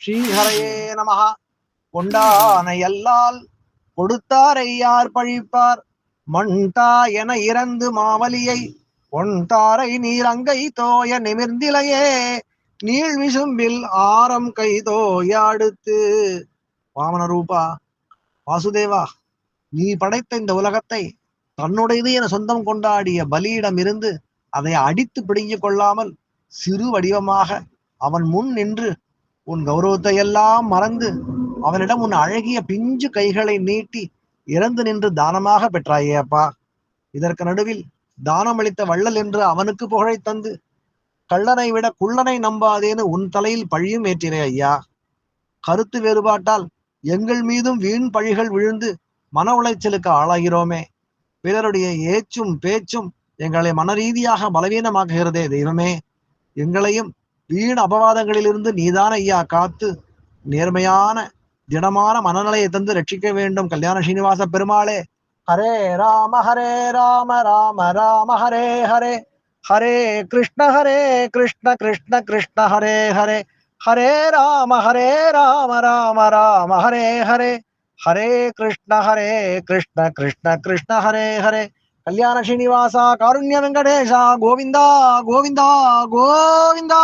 ஸ்ரீஹரையே நமஹ. கொண்டானை அல்லால் கொடுத்தாரை யார் பழிப்பார்? மண்தா என இறந்து மாவலியை பொன்தாரை நீரங்கை தோய நிமிர்ந்திலையே நீள் விசும்பில் ஆரம் கை தோயாடுத்து வாமன ரூபா வாசுதேவா நீ படைத்த இந்த உலகத்தை தன்னுடையது என சொந்தம் கொண்டாடிய பலியிடமிருந்து அதை அடித்து பிடுங்கிக் கொள்ளாமல் சிறு வடிவமாக அவன் முன் நின்று உன் கௌரவத்தை எல்லாம் மறந்து அவனிடம் உன் அழகிய பிஞ்சு கைகளை நீட்டி இறந்து நின்று தானமாக பெற்றாயே அப்பா. இதற்கு நடுவில் தானமளித்த வள்ளல் என்று அவனுக்கு புகழை தந்து கள்ளனை விட குள்ளனை நம்பாதேன்னு உன் தலையில் பழியும் ஏற்றினே ஐயா. கருத்து வேறுபாட்டால் எங்கள் மீதும் வீண் பழிகள் விழுந்து மன உளைச்சலுக்கு ஆளாகிறோமே. பிறருடைய ஏச்சும் பேச்சும் எங்களை மனரீதியாக பலவீனமாக்குகிறதே தெய்வமே. எங்களையும் வீண் அபவாதங்களிலிருந்து நீதான் ஐயா காத்து நேர்மையான திடமான மனநிலையை தந்து ரட்சிக்க வேண்டும் கல்யாண ஸ்ரீனிவாச பெருமாளே. ஹரே ராம ஹரே ராம ராம ராம ஹரே ஹரே. ஹரே கிருஷ்ண ஹரே கிருஷ்ண கிருஷ்ண கிருஷ்ண ஹரே ஹரே. ஹரே ராம ஹரே ராம ராம ராம ஹரே ஹரே. ஹரே கிருஷ்ண ஹரே கிருஷ்ண கிருஷ்ண கிருஷ்ண ஹரே ஹரே. கல்யாண ஸ்ரீனிவாசா காருண்ய வெங்கடேஷா கோவிந்தா கோவிந்தா கோவிந்தா.